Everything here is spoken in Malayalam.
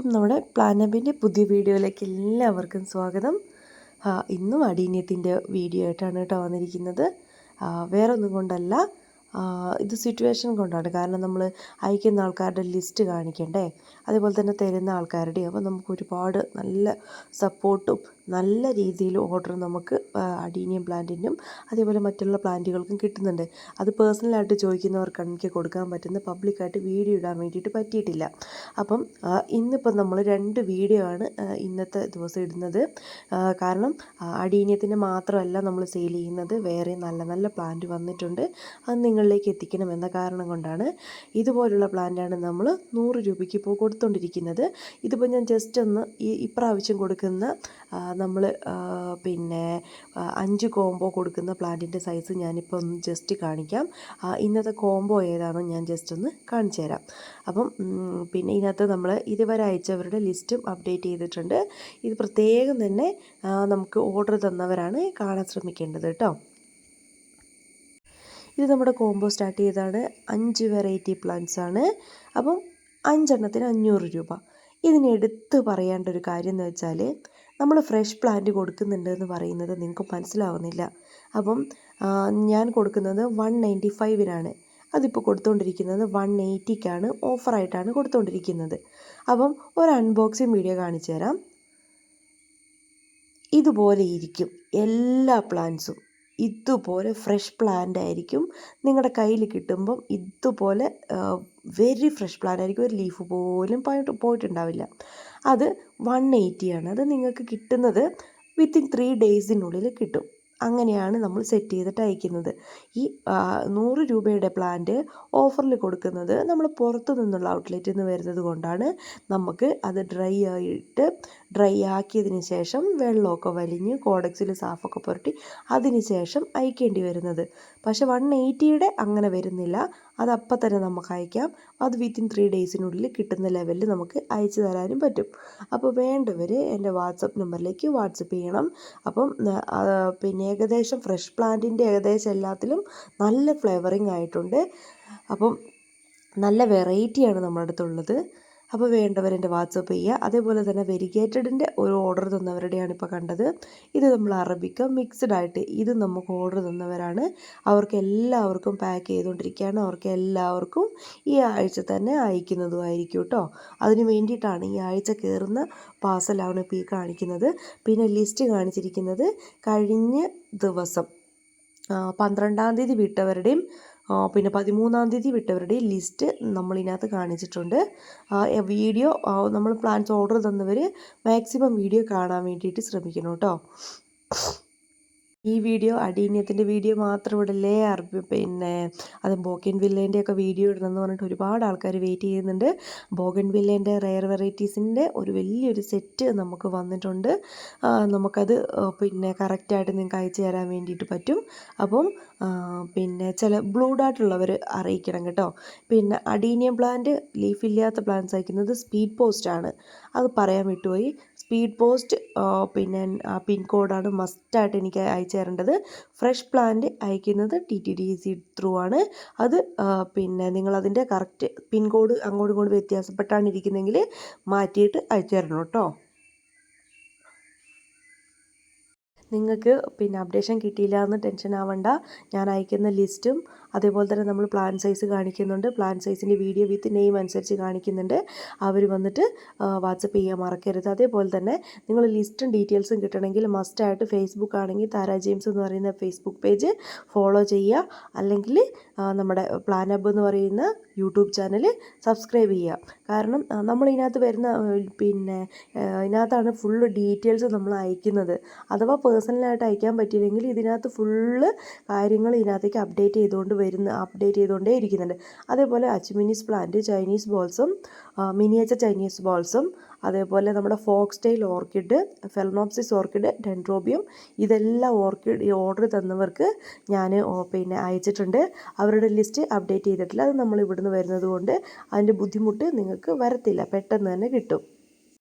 അപ്പം നമ്മുടെ പ്ലാനബിന്റെ പുതിയ വീഡിയോയിലേക്ക് എല്ലാവർക്കും സ്വാഗതം. ഇന്നും അടീന്യത്തിന്റെ വീഡിയോ ആയിട്ടാണ് കേട്ടോ വന്നിരിക്കുന്നത്. വേറെ ഒന്നും കൊണ്ടല്ല. ഇത് സിറ്റുവേഷൻ കൊണ്ടാണ്. കാരണം നമ്മൾ അയക്കുന്ന ആൾക്കാരുടെ ലിസ്റ്റ് കാണിക്കണ്ടേ? അതേപോലെ തന്നെ തരുന്ന ആൾക്കാരുടെ അപ്പോൾ നമുക്ക് ഒരുപാട് നല്ല സപ്പോർട്ടും നല്ല രീതിയിൽ ഓർഡർ നമുക്ക് അഡീനിയം പ്ലാന്റിനും അതേപോലെ മറ്റുള്ള പ്ലാന്റുകൾക്കും കിട്ടുന്നുണ്ട്. അത് പേഴ്സണലായിട്ട് ചോദിക്കുന്നവർക്കാണ് എനിക്ക് കൊടുക്കാൻ പറ്റുന്ന പബ്ലിക്കായിട്ട് വീഡിയോ ഇടാൻ വേണ്ടിയിട്ട് പറ്റിയിട്ടില്ല. അപ്പം ഇന്നിപ്പം നമ്മൾ രണ്ട് വീഡിയോ ആണ് ഇന്നത്തെ ദിവസം ഇടുന്നത്. കാരണം അഡീനിയത്തിന് മാത്രമല്ല നമ്മൾ സെയിൽ ചെയ്യുന്നത്. വേറെ നല്ല നല്ല പ്ലാന്റ് വന്നിട്ടുണ്ട്. അത് നിങ്ങളിലേക്ക് എത്തിക്കണം എന്ന കാരണം കൊണ്ടാണ് ഇതുപോലുള്ള പ്ലാന്റാണ് നമ്മൾ നൂറ് രൂപയ്ക്ക് ഇപ്പോൾ കൊടുത്തുകൊണ്ടിരിക്കുന്നത് ഇതിപ്പോൾ ഞാൻ ജസ്റ്റ് ഒന്ന് ഈ ഇപ്രാവശ്യം കൊടുക്കുന്ന നമ്മൾ പിന്നെ അഞ്ച് കോംബോ കൊടുക്കുന്ന പ്ലാന്റിന്റെ സൈസ് ഞാനിപ്പോൾ ഒന്ന് ജസ്റ്റ് കാണിക്കാം. ഇന്നത്തെ കോംബോ ഏതാണെന്ന് ഞാൻ ജസ്റ്റ് ഒന്ന് കാണിച്ചു തരാം. അപ്പം പിന്നെ ഇതിനകത്ത് നമ്മൾ ഇതുവരെ അയച്ചവരുടെ ലിസ്റ്റും അപ്ഡേറ്റ് ചെയ്തിട്ടുണ്ട്. ഇത് പ്രത്യേകം തന്നെ നമുക്ക് ഓർഡർ തന്നവരാണ് കാണാൻ ശ്രമിക്കേണ്ടത് കേട്ടോ. ഇത് നമ്മുടെ കോംബോ സ്റ്റാർട്ട് ചെയ്തതാണ്. അഞ്ച് വെറൈറ്റി പ്ലാന്റ്സ് ആണ്. അപ്പം അഞ്ചെണ്ണത്തിന് അഞ്ഞൂറ് രൂപ. ഇതിന് എടുത്ത് പറയേണ്ട ഒരു കാര്യം എന്ന് വെച്ചാൽ നമ്മൾ ഫ്രഷ് പ്ലാന്റ് കൊടുക്കുന്നുണ്ട് എന്ന് പറയുന്നത് നിങ്ങൾക്ക് മനസ്സിലാവുന്നില്ല. അപ്പം ഞാൻ കൊടുക്കുന്നത് വൺ നയന്റി ഫൈവിനാണ് അതിപ്പോൾ കൊടുത്തുകൊണ്ടിരിക്കുന്നത് വൺ എയ്റ്റിക്കാണ് ഓഫറായിട്ടാണ് കൊടുത്തുകൊണ്ടിരിക്കുന്നത് അപ്പം ഒരു അൺബോക്സിങ് വീഡിയോ കാണിച്ചു തരാം ഇതുപോലെ ഇരിക്കും എല്ലാ പ്ലാന്റ്സും ഇതുപോലെ ഫ്രഷ് പ്ലാന്റ് ആയിരിക്കും. നിങ്ങളുടെ കയ്യിൽ കിട്ടുമ്പം ഇതുപോലെ വെരി ഫ്രഷ് പ്ലാന്റ് ആയിരിക്കും. ഒരു ലീഫ് പോലും പോയിട്ട് പോയിട്ടുണ്ടാവില്ല. അത് വൺ എയ്റ്റിയാണ് അത് നിങ്ങൾക്ക് കിട്ടുന്നത് വിത്തിൻ ത്രീ ഡേയ്സിനുള്ളിൽ കിട്ടും. അങ്ങനെയാണ് നമ്മൾ സെറ്റ് ചെയ്തിട്ട് അയക്കുന്നത്. ഈ നൂറ് രൂപയുടെ പ്ലാന്റ് ഓഫറിൽ കൊടുക്കുന്നത് നമ്മൾ പുറത്തു നിന്നുള്ള ഔട്ട്ലെറ്റിൽ നിന്ന് വരുന്നത് കൊണ്ടാണ്. നമുക്ക് അത് ഡ്രൈ ആയിട്ട് ഡ്രൈ ആക്കിയതിന് ശേഷം വെള്ളമൊക്കെ വലിഞ്ഞ് കോഡക്സിൽ സാഫൊക്കെ പുരട്ടി അതിന് ശേഷം അയക്കേണ്ടി വരുന്നത്. പക്ഷേ വൺ എയ്റ്റിയുടെ അങ്ങനെ വരുന്നില്ല. അത് അപ്പം തന്നെ നമുക്ക് അയക്കാം. അത് വിത്തിൻ ത്രീ ഡേയ്സിനുള്ളിൽ കിട്ടുന്ന ലെവലിൽ നമുക്ക് അയച്ചു തരാനും പറ്റും. അപ്പോൾ വേണ്ടവർ എന്റെ വാട്സപ്പ് നമ്പറിലേക്ക് വാട്സപ്പ് ചെയ്യണം. അപ്പം പിന്നെ ഏകദേശം ഫ്രഷ് പ്ലാന്റിന്റെ ഏകദേശം എല്ലാത്തിലും നല്ല ഫ്ലേവറിങ് ആയിട്ടുണ്ട്. അപ്പം നല്ല വെറൈറ്റിയാണ് നമ്മുടെ അടുത്തുള്ളത്. അപ്പോൾ വേണ്ടവർ വാട്സപ്പ് ചെയ്യുക. അതേപോലെ തന്നെ വെരിഗേറ്റഡിന്റെ ഒരു ഓർഡർ തന്നവരുടെയാണ് ഇപ്പോൾ കണ്ടത്. ഇത് നമ്മൾ അറബിക്ക മിക്സ്ഡ് ആയിട്ട് ഇത് നമുക്ക് ഓർഡർ തന്നവരാണ്. അവർക്ക് എല്ലാവർക്കും പാക്ക് ചെയ്തുകൊണ്ടിരിക്കുകയാണ്. അവർക്ക് എല്ലാവർക്കും ഈ ആഴ്ച തന്നെ അയക്കുന്നതുമായിരിക്കും കേട്ടോ. അതിന് വേണ്ടിയിട്ടാണ് ഈ ആഴ്ച കയറുന്ന പാസലാണ് ഇപ്പോൾ ഈ കാണിക്കുന്നത്. പിന്നെ ലിസ്റ്റ് കാണിച്ചിരിക്കുന്നത് കഴിഞ്ഞ ദിവസം പന്ത്രണ്ടാം തീയതി വിട്ടവരുടെയും പിന്നെ പതിമൂന്നാം തീയതി വിട്ടവരുടെ ലിസ്റ്റ് നമ്മളിതിനകത്ത് കാണിച്ചിട്ടുണ്ട്. വീഡിയോ നമ്മൾ പ്ലാൻസ് ഓർഡർ തന്നവർ മാക്സിമം വീഡിയോ കാണാൻ വേണ്ടിയിട്ട് ശ്രമിക്കണം കേട്ടോ. ഈ വീഡിയോ അടീന്യത്തിന്റെ വീഡിയോ മാത്രം ഇടല്ലേ പിന്നെ അത് ബോഗൻ വില്ലേന്റെയൊക്കെ വീഡിയോ ഇടണമെന്ന് പറഞ്ഞിട്ട് ഒരുപാട് ആൾക്കാർ വെയിറ്റ് ചെയ്യുന്നുണ്ട്. ബോഗൻ വില്ലേന്റെ റെയർ വെറൈറ്റീസിന്റെ ഒരു വലിയൊരു സെറ്റ് നമുക്ക് വന്നിട്ടുണ്ട്. നമുക്കത് പിന്നെ കറക്റ്റായിട്ട് നിങ്ങൾക്ക് അയച്ചു തരാൻ വേണ്ടിയിട്ട് പറ്റും. അപ്പം പിന്നെ ചില ബ്ലൂ ഡാട്ടുള്ളവർ അറിയിക്കണം കേട്ടോ. പിന്നെ അഡീനിയം പ്ലാന്റ് ലീഫില്ലാത്ത പ്ലാന്റ്സ് അയക്കുന്നത് സ്പീഡ് പോസ്റ്റാണ് അത് പറയാൻ വിട്ടുപോയി. സ്പീഡ് പോസ്റ്റ് പിന്നെ പിൻകോഡാണ് മസ്റ്റായിട്ട് എനിക്ക് അയച്ചു തരേണ്ടത്. ഫ്രഷ് പ്ലാന്റ് അയക്കുന്നത് T T D C through ആണ്. അത് പിന്നെ നിങ്ങളതിന്റെ കറക്റ്റ് പിൻകോഡ് അങ്ങോട്ടും ഇങ്ങോട്ടും വ്യത്യാസപ്പെട്ടാണ് ഇരിക്കുന്നതെങ്കിൽ മാറ്റിയിട്ട് അയച്ചു തരണം കേട്ടോ. നിങ്ങൾക്ക് പിന്നെ അപ്ഡേഷൻ കിട്ടിയില്ല എന്ന് ടെൻഷൻ ആവണ്ട. ഞാൻ അയക്കുന്ന ലിസ്റ്റും അതേപോലെ തന്നെ നമ്മൾ പ്ലാൻ സൈസ് കാണിക്കുന്നുണ്ട്. പ്ലാൻ സൈസിന്റെ വീഡിയോ വിത്ത് നെയിം അനുസരിച്ച് കാണിക്കുന്നുണ്ട്. അവർ വന്നിട്ട് വാട്സപ്പ് ചെയ്യാൻ മറക്കരുത്. അതേപോലെ തന്നെ നിങ്ങൾ ലിസ്റ്റും ഡീറ്റെയിൽസും കിട്ടണമെങ്കിൽ മസ്റ്റായിട്ട് ഫേസ്ബുക്ക് ആണെങ്കിൽ താര ജെയിംസ് എന്ന് പറയുന്ന ഫേസ്ബുക്ക് പേജ് ഫോളോ ചെയ്യുക. അല്ലെങ്കിൽ നമ്മുടെ പ്ലാൻ ഹബ് എന്ന് പറയുന്ന യൂട്യൂബ് ചാനൽ സബ്സ്ക്രൈബ് ചെയ്യുക. കാരണം നമ്മൾ ഇതിനകത്ത് വരുന്ന പിന്നെ ഇതിനകത്താണ് ഫുള്ള് ഡീറ്റെയിൽസ് നമ്മൾ അയക്കുന്നത്. അഥവാ പേഴ്സണലായിട്ട് അയക്കാൻ പറ്റിയില്ലെങ്കിൽ ഇതിനകത്ത് ഫുള്ള് കാര്യങ്ങൾ ഇതിനകത്തേക്ക് അപ്ഡേറ്റ് ചെയ്തുകൊണ്ട് വരുന്ന അപ്ഡേറ്റ് ചെയ്തുകൊണ്ടേ ഇരിക്കുന്നുണ്ട്. അതേപോലെ അച്ചുമിനീസ് പ്ലാന്റ് ചൈനീസ് ബോൾസും മിനിയേച്ചർ ചൈനീസ് ബോൾസും അതേപോലെ നമ്മുടെ foxtail orchid phalaenopsis orchid dendrobium ഇതെല്ലാം ഓർക്കിഡ് ഓർഡർ തന്നവർക്ക് ഞാൻ പിന്നെ അയച്ചിട്ടുണ്ട്. അവരുടെ ലിസ്റ്റ് അപ്ഡേറ്റ് ചെയ്തിട്ടില്ല. അത് നമ്മൾ ഇവിടുന്ന് വരുന്നത് കൊണ്ട് അതിന്റെ ബുദ്ധിമുട്ട് നിങ്ങൾക്ക് വരത്തില്ല. പെട്ടെന്ന് തന്നെ കിട്ടും.